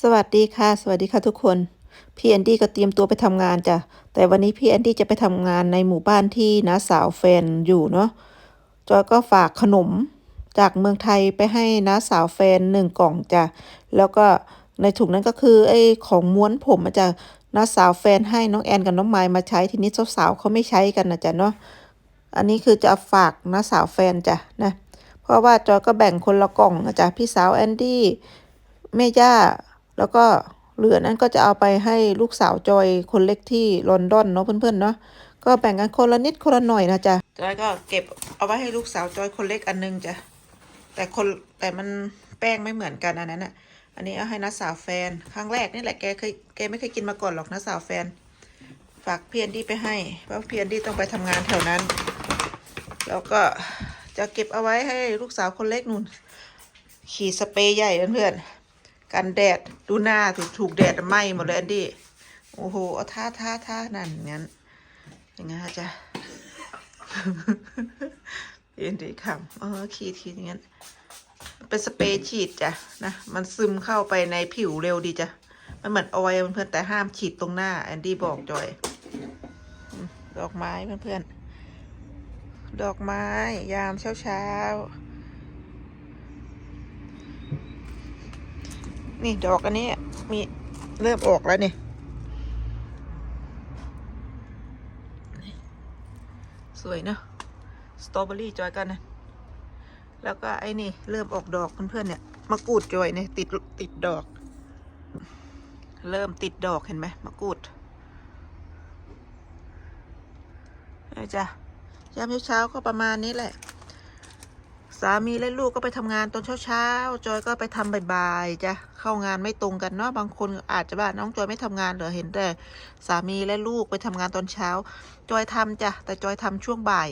สวัสดีค่ะ สวัสดีค่ะทุกคนพี่แอนดี้ก็เตรียมตัวไปทำงานจ้ะแต่วันนี้พี่แอนดี้จะไปทำงานในหมู่บ้านที่น้าสาวแฟนอยู่เนาะจอยก็ฝากขนมจากเมืองไทยไปให้น้าสาวแฟนหนึ่งกล่องจ้ะแล้วก็ในถุงนั้นก็คือไอ้ของม้วนผมมาจากน้าสาวแฟนให้น้องแอนกับน้องไมายมาใช้ทีนี้สาวๆเขาไม่ใช้กันนะจ๊ะเนาะอันนี้คือจะฝากน้าสาวแฟนจ้ะนะเพราะว่าจอยก็แบ่งคนละกล่องนะจ๊ะพี่สาวแอนดี้แม่ย่า แล้วก็เหลือนั้นก็จะเอาไปให้ลูกสาวจอยคนเล็กที่ลอนดอนเนาะเพื่อนๆเนาะก็แบ่งกันคนละนิดคนละหน่อยนะจ๊ะจอยก็เก็บเอาไว้ให้ลูกสาวจอยคนเล็กอันนึงจ้ะแต่คนแต่มันแป้งไม่เหมือนกันอันนั้นอะอันนี้เอาให้น้าสาวแฟน ครั้งแรกนี่แหละแกเคยแกไม่เคยกินมาก่อนหรอกน้าสาวแฟน ฝากเพียนดีไปให้เพราะเพียนดีต้องไปทำงานแถวนั้น แล้วก็จะเก็บเอาไว้ให้ลูกสาวคนเล็กนู่น ขี่สเปรย์ใหญ่เพื่อนๆ กันแดดดูหน้าถูกถูกแดดไหม้หมดเลยแอนดี้โอ้โหเอาท่าท่าท่านั่นงั้นอย่างงั้นจ้ะเอ็นดีคำเออขีดขีดอย่างงั้นเป็นสเปรย์ฉีดจ้ะนะมันซึมเข้าไปในผิวเร็วดีจ้ะมันเหมือนออยล์เพื่อนแต่ห้ามฉีดตรงหน้าแอนดี้บอกจอยดอกไม้เพื่อนๆดอกไม้ยามเช้าเช้า นี่ดอกอันนี้มีเริ่มออกแล้วเนี่ยสวยเนอะสตรอเบอรี่จอยกันนะแล้วก็ไอ้นี่เริ่มออกดอกเพื่อนๆเนี่ยมะกรูดจอยเนี่ยติดติดดอก เริ่มติดดอกเห็นไหมมะกรูดเอาจ้ะยามเช้าๆก็ประมาณนี้แหละ สามีและลูกก็ไปทำงานตอนเช้าๆจอยก็ไปทำบ่ายๆจ้ะ เข้างานไม่ตรงกันเนาะบางคนอาจจะว่าน้องจอยไม่ทำงานเหรอเห็นแต่สามีและลูกไปทำงานตอนเช้า จอยทำจ้ะแต่จอยทำช่วงบ่าย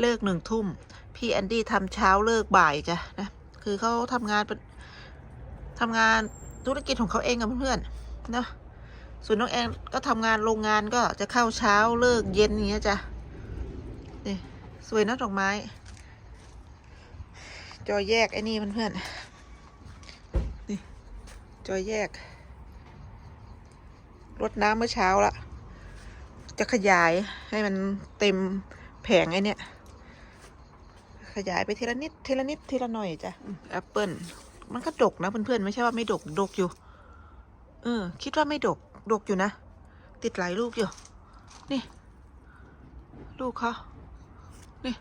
เลิกหนึ่งทุ่มพี่แอนดี้ทำเช้าเลิกบ่ายจ้ะนะคือเขาทำงานเป็นทำงานธุรกิจของเขาเองกับเพื่อนๆเนาะส่วนน้องแอนก็ทำงานโรงงานก็จะเข้าเช้าเลิกเย็นอย่างเงี้ยจ้ะนี่สวยนะดอกไม้ จอยแยกไอ้นี่เพื่อนๆ จอยแยก รดน้ำเมื่อเช้าละจะขยายให้มันเต็มแผงไอ้เนี่ย ขยายไปทีละนิดทีละนิดทีละหน่อยจ้ะแอปเปิลมันก็ดกนะเพื่อนๆไม่ใช่ว่าไม่ดกดกอยู่ เออ คิดว่าไม่ดกดกอยู่นะ ติดหลายลูกอยู่ นี่ ลูกเขานี่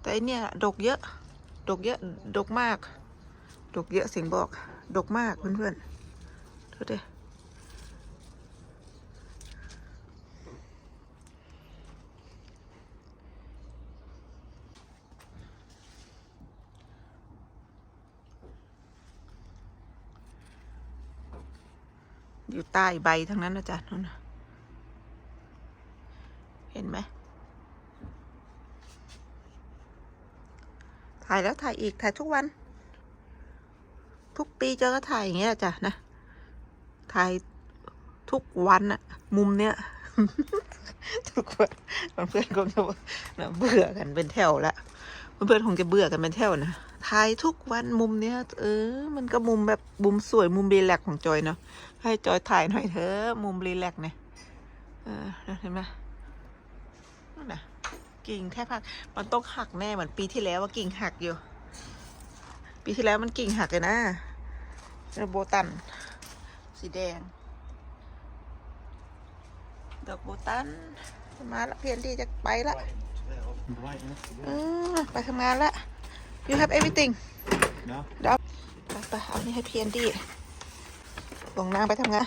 แต่อันเนี่ยดกเยอะ ดกเยอะ ดกมาก ดกเยอะเสียงบอก ดกมากเพื่อนๆดูดิอยู่ใต้ใบทั้งนั้นนะจ๊ะนั่นเห็นไหม ถ่ายแล้วถ่ายอีกถ่ายทุกวัน ทุกปีเจอก็ถ่ายอย่างเงี้ยจ้ะนะ ถ่ายทุกวันอะมุมเนี้ยทุกวันเพื่อนๆคงจะเบื่อกันเป็นแถวละเพื่อนๆคงจะเบื่อกันเป็นแถวนะถ่ายทุกวันมุมเนี้ย เออ มันก็มุมแบบมุมสวยมุมรีแลกของจอยเนาะให้จอยถ่ายหน่อยเถอะมุมรีแลกเนี่ยเออเห็นไหมนั่นนะกิ่งแทบหัก มันต้องหักแน่เหมือนปีที่แล้วว่ากิ่งหักอยู่ ปีที่แล้วมันกิ่งหักเลยนะโบตัน สีแดง ดอกโบตัน มาละเพียนที่จะไปละเออไปทำงานละ you have everything No? ดับไปไปเอานี่ให้เพียนดี้ส่งนางไปทำงาน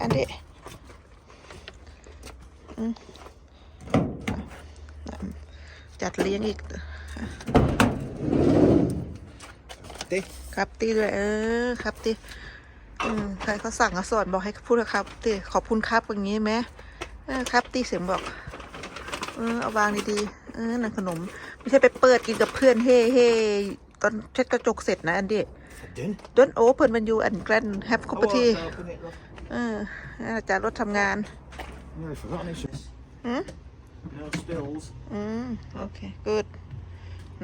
อันดี้อืมจัดเลี้ยงอีก Đi. ครับตีเลยเออครับตีอืมใครเขาสั่งเขาสอนบอกให้พูดครับตีขอบคุณครับอย่างงี้ไหมเออครับตีเสียงบอกเออเอาวางดีๆเออนั่นขนม ไม่ใช่ไปเปิดกินกับเพื่อนเฮ่เฮ่ตอนเช็ดกระจกเสร็จนะอันดี้ Den. don't open when you and grand have Oh, property I'll open it, love. เอออาจารย์รถทำงาน No, I've forgotten it's หืม No spills. อืมโอเค good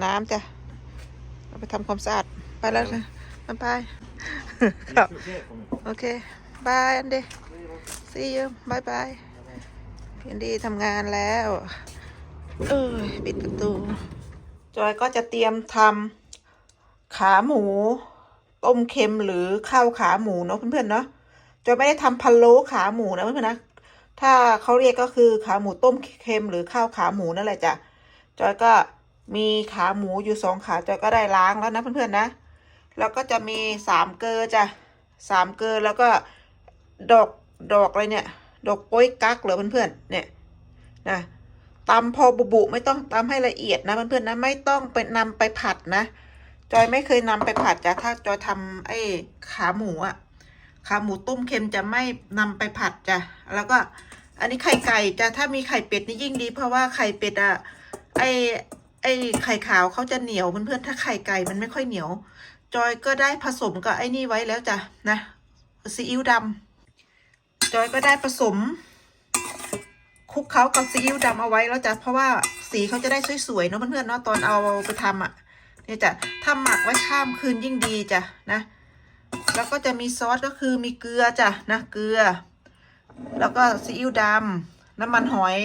น้ำจ้ะเอาไปทำความสะอาด ไปแล้วนะบ๊ายบายครับ Fix it for me. โอเคบายอันเด see you บายบายพี่อันดีทำงานแล้ว เออปิดประตู จอยก็จะเตรียมทำขาหมู ต้มเค็มหรือข้าวขาหมูเนาะเพื่อนๆเนาะจอยไม่ได้ทำพะโล้ขาหมูนะเพื่อนๆนะถ้าเขาเรียกก็คือขาหมูต้มเค็มหรือข้าวขาหมูนั่นแหละจ้ะจอยก็มีขาหมูอยู่สองขาจอยก็ได้ล้างแล้วนะเพื่อนๆนะ แล้วก็จะมีสามเกลือจ้ะสามเกลือแล้วก็ดอกดอกอะไรเนี่ย ดอกโป้ยกักเหรอเพื่อนๆเนี่ยนะตำพอบุบุไม่ต้องตำให้ละเอียดนะเพื่อนๆนะไม่ต้องไปนำไปผัดนะจอยไม่เคยนำไปผัดจ้ะถ้าจอยทำไอ้ขาหมูอะขาหมูต้มเค็มจะไม่นำไปผัดจ้ะแล้วก็อันนี้ไข่ไก่จ้ะถ้ามีไข่เป็ดนี่ยิ่งดี เพราะว่าไข่เป็ดอะไอไอไข่ขาวเขาจะเหนียวเพื่อนๆถ้าไข่ไก่มันไม่ค่อยเหนียว จอยก็ได้ผสมกับไอ้นี่ไว้แล้วจ้ะนะซีอิ๊วดำจอยก็ได้ผสมคลุกเคล้ากับซีอิ๊วดำเอาไว้แล้วจ้ะเพราะว่าสีเขาจะได้สวยๆเนาะเพื่อนๆเนาะตอนเอาไปทำอะเนี่ยจ้ะถ้าหมักไว้ข้ามคืนยิ่งดีจ้ะนะ แล้วก็จะมีซอสก็คือมีเกลือจ้ะนะเกลือ แล้วก็ซีอิ๊วดำน้ำมันหอย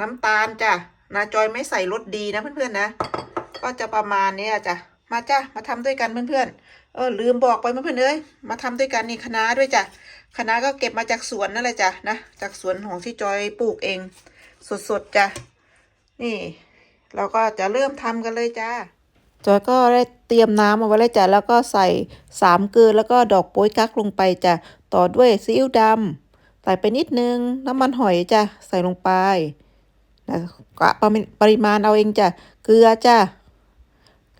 น้ำตาลจ้ะนะจอยไม่ใส่รสดีนะเพื่อนๆนะ ก็จะประมาณนี้จ้ะ มาจ้ะมาทำด้วยกันเพื่อนๆ เออลืมบอกไปเพื่อนๆเอ้ยมาทำด้วยกันนี่คะน้าด้วยจ้ะคะน้าก็เก็บมาจากสวนนั่นแหละจ้ะนะจากสวนของที่จอยปลูกเอง สดๆจ้ะนี่ เราก็จะเริ่มทำกันเลยจ้าจอยก็ได้เตรียมน้ำเอาไว้เลยจ้ะแล้วก็ใส่สามเกลือแล้วก็ดอกโป๊ยกั๊กลงไปจ้ะต่อด้วยซีอิ๊วดำใส่ไปนิดนึงน้ำมันหอยจ้ะใส่ลงไปนะกะปริปริมาณเอาเองจ้ะเกลือจ้ะ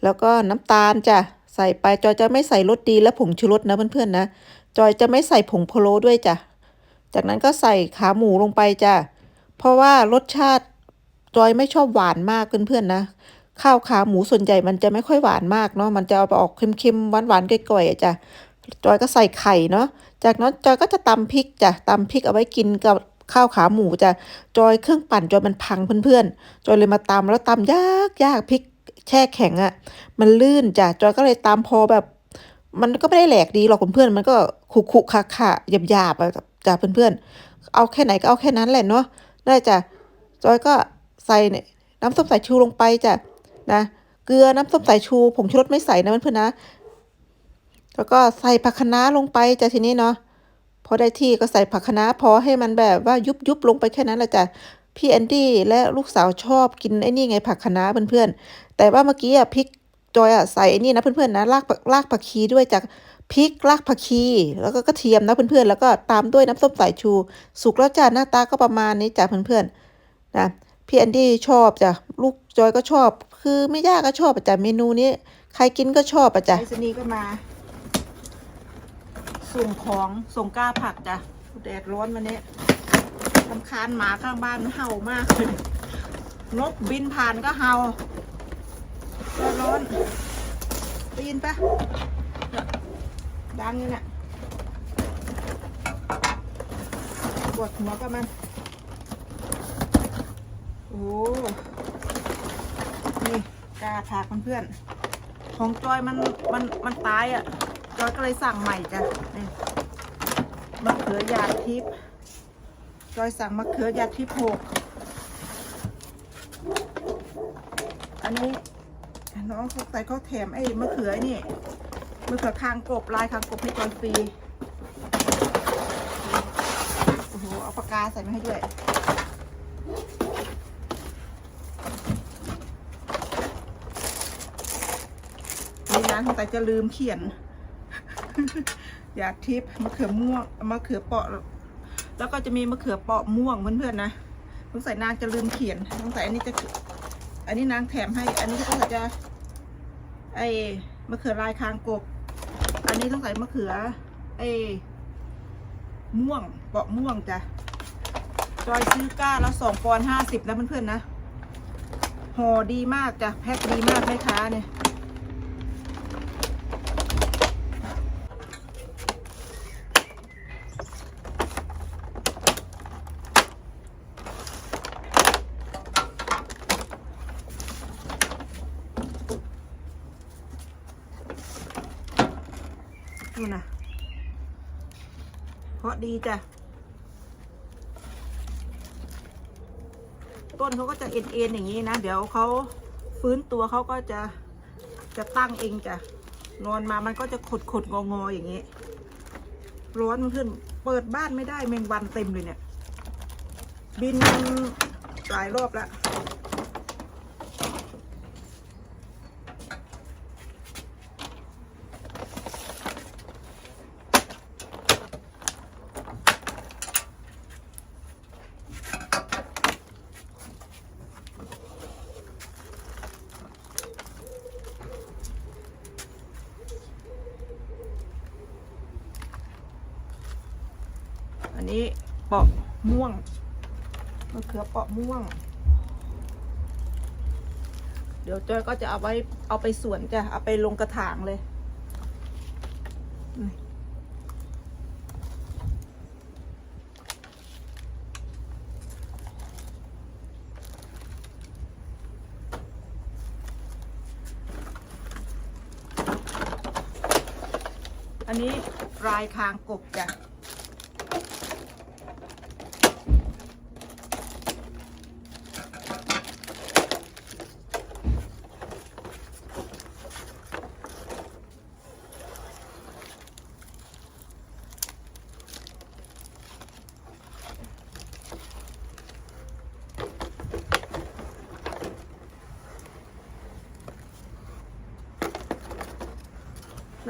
แล้วก็น้ำตาลจ้ะใส่ไปจอยจะไม่ใส่รสดีและผงชูรสนะเพื่อนๆนะจอยจะไม่ใส่ผงพะโล้ด้วยจ้ะจากนั้นก็ใส่ขาหมูลงไปจ้ะเพราะว่ารสชาติจอยไม่ชอบหวานมากเพื่อนๆนะข้าวขาหมูส่วนใหญ่มันจะไม่ค่อยหวานมากเนาะมันจะเอาไปออกเค็มๆหวานๆก่อยๆอะจ้ะจอยก็ใส่ไข่เนาะจากนั้นจอยก็จะตำพริกจ้ะตำพริกเอาไว้กินกับข้าวขาหมูจ้ะจอยเครื่องปั่นจอยมันพังเพื่อนๆจอยเลยมาตำแล้วตำยากยากพริก แช่แข็งอะ่ะ มันลื่นจ้ะจอยก็เลยตำพอแบบ มันก็ไม่ได้แหลกดีหรอกเพื่อนมันก็ขุขุขะขะหยาบหยาบอะจ้ะเพื่อนๆ เอาแค่ไหนก็เอาแค่นั้นแหละเนาะได้จ้ะจอยก็ใส่เนี่ยน้ำส้มสายชูลงไปจ้ะนะเกลือน้ำส้มสายชูผงชูรสไม่ใส่นะเพื่อนๆนะ แล้วก็ใส่ผักคะน้าลงไปจ้ะทีนี้เนาะพอได้ที่ก็ใส่ผักคะน้าพอให้มันแบบว่ายุบยุบลงไปแค่นั้นแหละจ้ะพี่แอนดี้และลูกสาวชอบกินไอ้นี่ไงผักคะน้าเพื่อนๆ แต่ว่าเมื่อกี้อะพริกจอยอะใส่ไอ้นี่นะเพื่อนๆนะรากรากผักชีด้วยจากพริกรากผักชีแล้วก็กระเทียมนะเพื่อนๆแล้วก็ตามด้วยน้ำส้มสายชู สุกแล้วจ้ะหน้าตาก็ประมาณนี้จ้ะเพื่อนๆนะพี่แอนดี้ชอบจ้ะลูกจอยก็ชอบ คือไม่ยากก็ชอบจ้ะเมนูนี้ ใครกินก็ชอบจ้ะไอซนีก็มา ส่งของส่งกล้าผักจ้ะแดดร้อนวันนี้ลำคาญหมาข้างบ้านเห่ามากเลยนกบินผ่านก็เห่า ร้อนได้ยินปะดังอยู่เนี่ยปวดหัวกับมัน โอ้ นี่กาผักเพื่อนๆของจอยมันมันมันตายอะ จอยก็เลยสั่งใหม่จ้ะนี่มะเขือยาทิพย์จอยสั่งมะเขือยาทิพย์หกอันนี้ น้องเขาใส่เขาแถมไอ้มะเขือนี่มะเขือคางกบลายคางกบให้จอยฟรีโอ้โหเอาปากกาใส่มาให้ด้วยนี่นะสงสัยจะลืมเขียน อยากทิพย์มะเขือม่วงมะเขือเปาะ แล้วก็จะมีมะเขือเปาะม่วงเพื่อนๆนะสงสัยนางจะลืมเขียนสงสัยอันนี้จะอันนี้นางแถมให้ อันนี้ก็จะ ไอ้มะเขือลายคางกบ อันนี้ต้องใส่มะเขือไอ้ม่วงเปาะม่วงจ้ะจอยซื้อก้าแล้วสองปอนห้าสิบนะเพื่อนๆนะห่อดีมากจ้ะแพ็คดีมากแม่ค้าเนี่ย นู่นะเพราะดีจ้ะ ต้นเขาก็จะเอ็นๆอย่างนี้นะ เดี๋ยวเขาฟื้นตัวเขาก็จะจะตั้งเองจ้ะ นอนมามันก็จะขดขดงองอๆอย่างนี้ ร้อนมันขึ้น เปิดบ้านไม่ได้แมงวันเต็มเลยเนี่ย บินหลายรอบแล้ว นนี้เปาะม่วงมะเขือเปาะม่วง เดี๋ยวจอยก็จะเอาไว้เอาไปสวนจ้ะเอาไปลงกระถางเลยอันนี้รายคางกบจ้ะ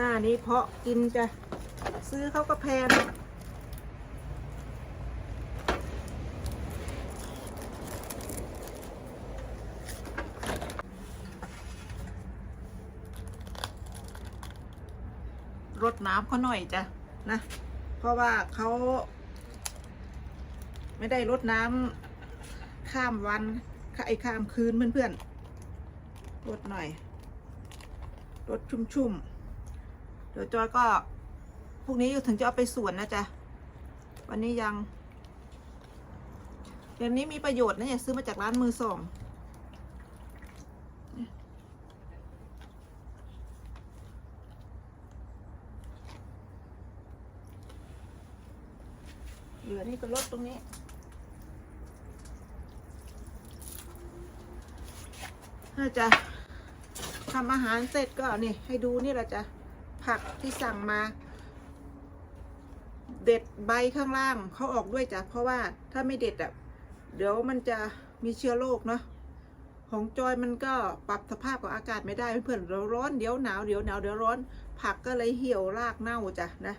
น้านี้เพาะกินจะซื้อเขาก็แพงรดน้ำเขาหน่อยจ้ะนะ เพราะว่าเขา ไม่ได้รดน้ำข้ามวันไอ้ข้ามคืนเพื่อนๆรดหน่อยรดชุ่มๆ เดี๋ยวจอยก็พรุ่งนี้ถึงจะเอาไปสวนนะจ๊ะ วันนี้ยังเดี๋ยวนี้มีประโยชน์นะอย่าซื้อมาจากร้านมือสองเหลือนี่ก็ลดตรงนี้น่าจะทำอาหารเสร็จก็นี่ให้ดูนี่แหละจ้ะ ผักที่สั่งมา เด็ดใบข้างล่างเขาออกด้วยจ้ะเพราะว่าถ้าไม่เด็ดอะเดี๋ยวมันจะมีเชื้อโรคเนาะของจอยมันก็ปรับสภาพของอากาศไม่ได้เพื่อนเดี๋ยวร้อนเดี๋ยวหนาวเดี๋ยวหนาวเดี๋ยวร้อน ผักก็เลยเหี่ยวรากเน่าจ้ะนะ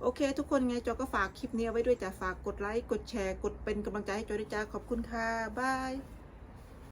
โอเค ทุกคนไงจอยก็ฝากคลิปนี้ไว้ด้วยจ้ะฝากกดไลค์กดแชร์กดเป็นกำลังใจให้จอยด้วยจ้าขอบคุณค่ะบาย